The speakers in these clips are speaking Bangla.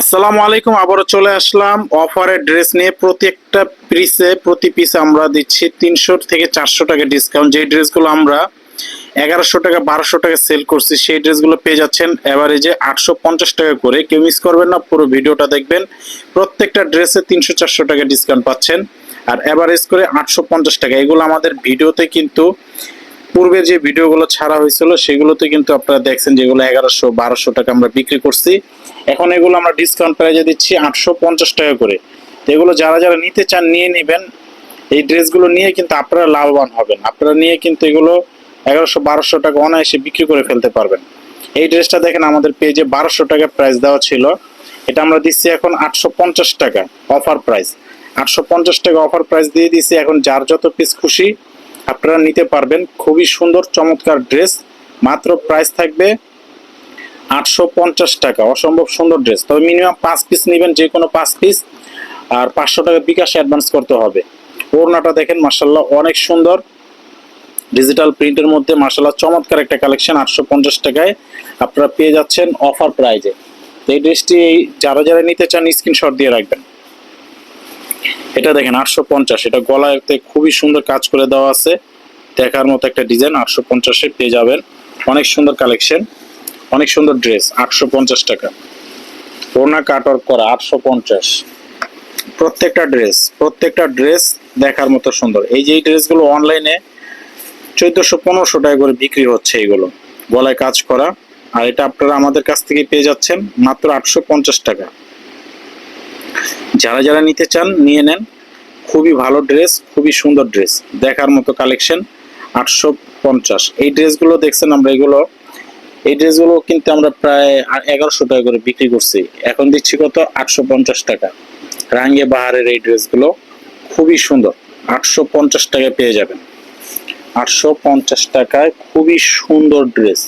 আসসালামু আলাইকুম, আবারও চলে আসলাম অফারের ড্রেস নিয়ে। প্রত্যেকটা পিসে প্রতি পিস আমরা দিচ্ছি তিনশো থেকে চারশো টাকা ডিসকাউন্ট যে ড্রেসগুলো আমরা এগারোশো টাকা, বারোশো টাকা সেল করছি, সেই ড্রেসগুলো পেয়ে যাচ্ছেন অ্যাভারেজে আটশো পঞ্চাশ টাকা করে। কেউ মিস করবেন না, পুরো ভিডিওটা দেখবেন। প্রত্যেকটা ড্রেসে তিনশো চারশো টাকা ডিসকাউন্ট পাচ্ছেন। আর অ্যাভারেজ করে আটশো পঞ্চাশ টাকা। এগুলো আমাদের ভিডিওতে কিন্তু পূর্বের যে ভিডিওগুলো ছাড়া হয়েছিল, সেগুলোতে কিন্তু আপনারা দেখছেন যেগুলো এগারোশো, বারোশো টাকা আমরা বিক্রি করছি। এখন এগুলো আমরা ডিসকাউন্ট প্রাইজে দিচ্ছি আটশো পঞ্চাশ টাকা করে। এগুলো যারা যারা নিতে চান, নিয়ে নেবেন। এই ড্রেসগুলো নিয়ে কিন্তু আপনারা লাভবান হবেন। আপনারা নিয়ে কিন্তু এগুলো এগারোশো, বারোশো টাকা অনায়াসে বিক্রি করে ফেলতে পারবেন। এই ড্রেসটা দেখেন, আমাদের পেজে বারোশো টাকা প্রাইস দেওয়া ছিল। এটা আমরা দিচ্ছি এখন আটশো পঞ্চাশ টাকা অফার প্রাইস আটশো পঞ্চাশ টাকা অফার প্রাইস দিয়ে দিচ্ছি। এখন যার যত পিস খুশি আপনারা নিতে পারবেন খুবই সুন্দর, চমৎকার ড্রেস। মাত্র প্রাইস থাকবে আটশো পঞ্চাশ টাকা। অসম্ভব সুন্দর ড্রেস। তবে মিনিমাম পাঁচ পিস নেবেন, যে কোনো পাঁচ পিস আর পাঁচশো টাকা বিকাশ অ্যাডভান্স করতে হবে। ওড়নাটা দেখেন মার্শাল্লাহ অনেক সুন্দর। ডিজিটাল প্রিন্টের মধ্যে মার্শাল্লাহ চমৎকার একটা কালেকশন আটশো পঞ্চাশ টাকায় আপনারা পেয়ে যাচ্ছেন অফার প্রাইজে এই ড্রেসটি যারা যারা নিতে চান স্ক্রিনশট দিয়ে রাখবেন। এটা দেখেন আটশো পঞ্চাশ, এটা গলাতে খুবই সুন্দর কাজ করে দেওয়া আছে। দেখার মতো একটা ডিজাইন আটশো পঞ্চাশে পেয়ে যাবেন। অনেক সুন্দর কালেকশন, অনেক সুন্দর ড্রেস, আটশো পঞ্চাশ টাকা। ওনা কাটওয়ার্ক করা আটশো পঞ্চাশ। প্রত্যেকটা ড্রেস প্রত্যেকটা ড্রেস দেখার মতো সুন্দর। এই যে এই ড্রেসগুলো অনলাইনে চোদ্দশো পনেরোশো টাকা করে বিক্রি হচ্ছে এইগুলো গলায় কাজ করা। আর এটা আপনারা আমাদের কাছ থেকে পেয়ে যাচ্ছেন মাত্র আটশো পঞ্চাশ টাকা। যারা যারা নিতে চান, নিয়ে নেন। খুবই ভালো ড্রেস খুবই সুন্দর ড্রেস দেখার মতো কালেকশন আটশো পঞ্চাশ। এই ড্রেসগুলো দেখছেন আমরা, এগুলো, এই ড্রেসগুলো কিন্তু আমরা প্রায় এগারোশো টাকা করে বিক্রি করছি। এখন দিচ্ছি কত? আটশো পঞ্চাশ টাকা। রাঙ্গে বাহারের এই ড্রেসগুলো খুবই সুন্দর। আটশো পঞ্চাশ টাকায় পেয়ে যাবেন। আটশো পঞ্চাশ টাকায় খুবই সুন্দর ড্রেস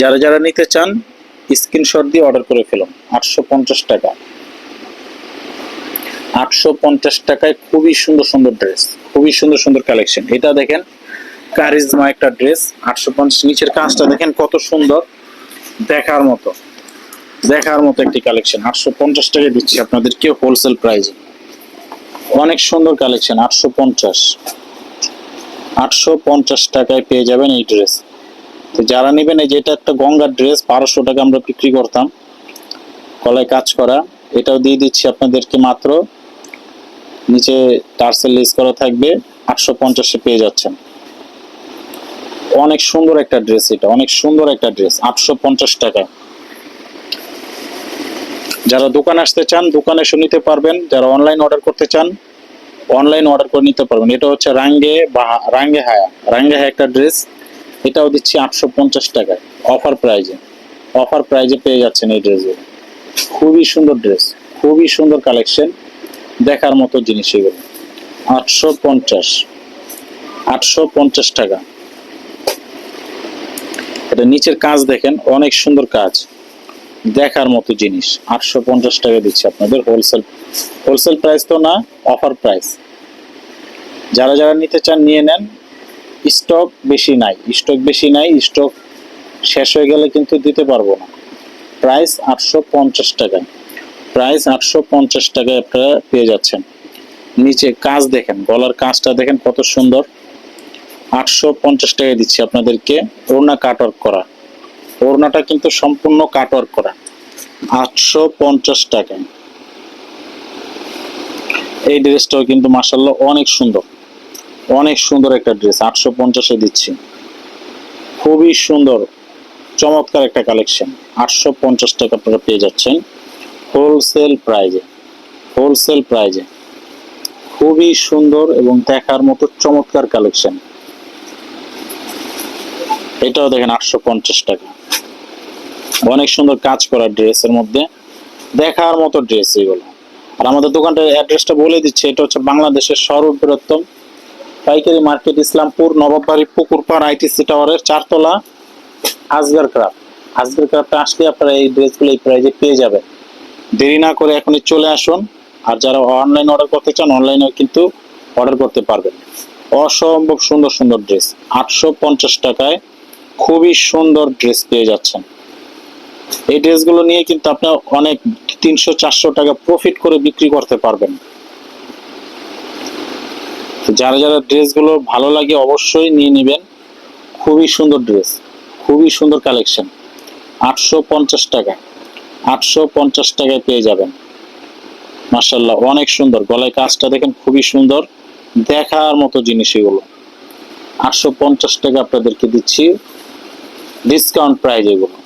যারা যারা নিতে চান, স্ক্রিনশট দিয়ে অর্ডার করে ফেলুন। আটশো পঞ্চাশ টাকা। আটশো পঞ্চাশ টাকায় খুবই সুন্দর সুন্দর ড্রেস খুবই সুন্দর সুন্দর কালেকশন এটা দেখেন কারিজমা একটা ড্রেস আটশো পঞ্চাশ নিচের কাজটা দেখেন কত সুন্দর, দেখার মতো দেখার মতো একটি কালেকশন আটশো পঞ্চাশ টাকা দিচ্ছি আপনাদেরকে হোলসেল প্রাইসে অনেক সুন্দর কালেকশন আটশো পঞ্চাশ। আটশো পঞ্চাশ টাকায় পেয়ে যাবেন এই ড্রেস তো যারা নেবেন, এই যেটা একটা গঙ্গার ড্রেস বারোশো টাকা আমরা বিক্রি করতাম। কলায় কাজ করা, এটাও দিয়ে দিচ্ছি আপনাদেরকে মাত্র নিচে টার্সেল লিস করা থাকবে, আটশো পঞ্চাশে পেয়ে যাচ্ছেন। অনেক সুন্দর একটা ড্রেস এটা, অনেক সুন্দর একটা ড্রেস আটশো পঞ্চাশ টাকা। যারা দোকানে আসতে চান, দোকানে এসে নিতে পারবেন। যারা অনলাইন অর্ডার করতে চান অনলাইন অর্ডার করে নিতে পারবেন। এটা হচ্ছে রাঙ্গে বা রাঙ্গে হায়া রাঙ্গে হায়া একটা ড্রেস এটাও দিচ্ছি আটশো পঞ্চাশ টাকায় অফার প্রাইজে অফার প্রাইজে পেয়ে যাচ্ছেন এই ড্রেসগুলো খুবই সুন্দর ড্রেস খুবই সুন্দর কালেকশন দেখার মতো জিনিস এগুলো। আটশো পঞ্চাশ। আটশো পঞ্চাশ টাকা। এটা নিচের কাজ দেখেন, অনেক সুন্দর কাজ। দেখার মতো জিনিস। আটশো পঞ্চাশ টাকা দিচ্ছি আপনাদের হোলসেল। হোলসেল প্রাইস তো না, অফার প্রাইস। যারা যারা নিতে চান নিয়ে নেন। স্টক বেশি নাই। স্টক বেশি নাই, স্টক শেষ হয়ে গেলে কিন্তু দিতে পারব না। প্রাইস আটশো পঞ্চাশ টাকা। প্রাইস আটশো পঞ্চাশ টাকায় আপনারা পেয়ে যাচ্ছেন। নিচে কাজ দেখেন, গলার কাজটা দেখেন কত সুন্দর। আটশো পঞ্চাশ টাকায় দিচ্ছি আপনাদেরকে, ওড়না কাটওয়ার্ক করা। ওড়নাটা কিন্তু সম্পূর্ণ কাটওয়ার্ক করা। আটশো পঞ্চাশ টাকায়। এই ড্রেসটাও কিন্তু মাসাল্লাহ অনেক সুন্দর। অনেক সুন্দর একটা ড্রেস, আটশো পঞ্চাশে দিচ্ছি। খুবই সুন্দর, চমৎকার একটা কালেকশন। আটশো পঞ্চাশ টাকা আপনারা পেয়ে যাচ্ছেন। হোলসেল প্রাইজে হোলসেল প্রাইজে খুবই সুন্দর এবং দেখার মতো চমৎকার কালেকশন এটাও দেখেন আটশো পঞ্চাশ টাকা। অনেক সুন্দর কাজ করা ড্রেসের মধ্যে, দেখার মতো ড্রেস এগুলো। আর আমাদের দোকানটার অ্যাড্রেসটা বলে দিচ্ছে, এটা হচ্ছে বাংলাদেশের সর্ববৃহত্তম পাইকারি মার্কেট, ইসলামপুর, নবাববাড়ি, পুকুরপাড়, আইটিসি টাওয়ারের চারতলা আজগার ক্রাফট। আজগার ক্রাফটে আসলে আপনারা এই ড্রেসগুলো এই প্রাইজে পেয়ে যাবেন। দেরি না করে এখনই চলে আসুন। আর যারা অনলাইন অর্ডার করতে চান অনলাইনেও কিন্তু অর্ডার করতে পারবেন। অসম্ভব সুন্দর সুন্দর ড্রেস আটশো পঞ্চাশ টাকায় খুবই সুন্দর ড্রেস পেয়ে যাচ্ছেন। এই ড্রেসগুলো নিয়ে কিন্তু আপনি অনেক তিনশো, চারশো টাকা প্রফিট করে বিক্রি করতে পারবেন। যারা যারা ড্রেসগুলো ভালো লাগে অবশ্যই নিয়ে নেবেন। খুবই সুন্দর ড্রেস খুবই সুন্দর কালেকশন আটশো পঞ্চাশ টাকা আটশো পঞ্চাশ টাকায় পেয়ে যাবেন। মার্শাল্লাহ অনেক সুন্দর। গলায় কাজটা দেখেন খুবই সুন্দর। দেখার মতো জিনিস এগুলো। আটশো পঞ্চাশ টাকা আপনাদেরকে দিচ্ছি ডিসকাউন্ট প্রাইজ এগুলো।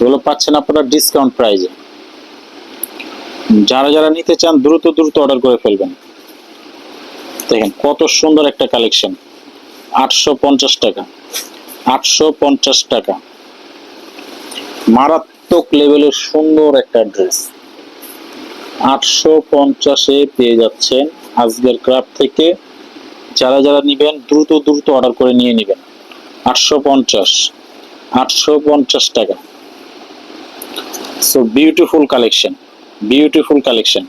এগুলো পাচ্ছেন আপনারা ডিসকাউন্ট প্রাইজে যারা যারা নিতে চান, দ্রুত দ্রুত অর্ডার করে ফেলবেন। দেখেন কত সুন্দর একটা কালেকশন আটশো পঞ্চাশ টাকা। আটশো পঞ্চাশ টাকা। মারাত্মক লেভেলের সুন্দর একটা ড্রেস আটশো পঞ্চাশে পেয়ে যাচ্ছেন আজকের ক্রাফট থেকে। যারা যারা নিবেন, দ্রুত দ্রুত অর্ডার করে নিয়ে নেবেন। আটশো পঞ্চাশ। আটশো পঞ্চাশ টাকা। So beautiful collection beautiful collection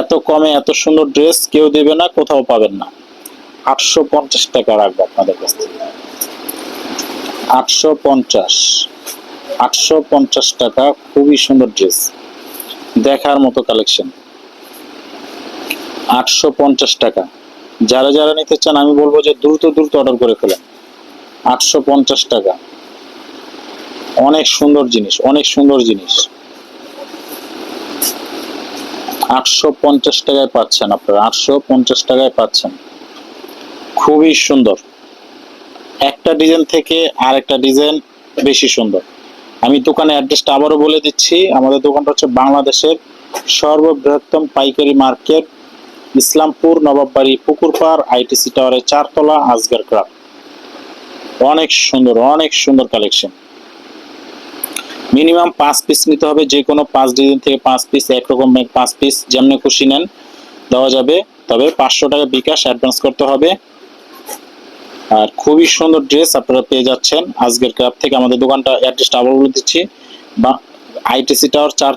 এত কমে এত সুন্দর ড্রেস কেউ দেবে না, কোথাও পাবেন না। আটশো পঞ্চাশ টাকা রাখব আপনাদের কাছ থেকে। আটশো পঞ্চাশ। আটশো পঞ্চাশ টাকা, খুবই সুন্দর ড্রেস দেখার মতো কালেকশন আটশো পঞ্চাশ টাকা। যারা যারা নিতে চান, আমি বলব যে দ্রুত দ্রুত অর্ডার করে ফেলেন। আটশো পঞ্চাশ টাকা। অনেক সুন্দর জিনিস, অনেক সুন্দর জিনিস। আটশো পঞ্চাশ টাকায় পাচ্ছেন আপনারা, আটশো পঞ্চাশ টাকায় পাচ্ছেন। খুবই সুন্দর। একটা ডিজাইন থেকে আর একটা ডিজাইন বেশি সুন্দর। আমি দোকানের অ্যাড্রেসটা আবারও বলে দিচ্ছি। আমাদের দোকানটা হচ্ছে বাংলাদেশের সর্ববৃহত্তম পাইকারি মার্কেট, ইসলামপুর, নবাববাড়ি, পুকুরপাড়, আইটিসি টাওয়ারের চারতলা, আজগার ক্রাফট অনেক সুন্দর অনেক সুন্দর কালেকশন মিনিমাম পাঁচ পিস নিতে হবে, যে কোনো পাঁচ ডিজাইন থেকে পাঁচ পিস একরকম পাঁচ পিস যেমনি খুশি নেন, দেওয়া যাবে। তবে পাঁচশো টাকা বিকাশ অ্যাডভান্স করতে হবে। আর খুবই সুন্দর ড্রেস আপনারা পেয়ে যাচ্ছেন। আজকের ক্লাব থেকে আমাদের দোকানটা অ্যাড্রেসটা আবার বলে দিচ্ছি। বা আইটিসি টাওয়ার চার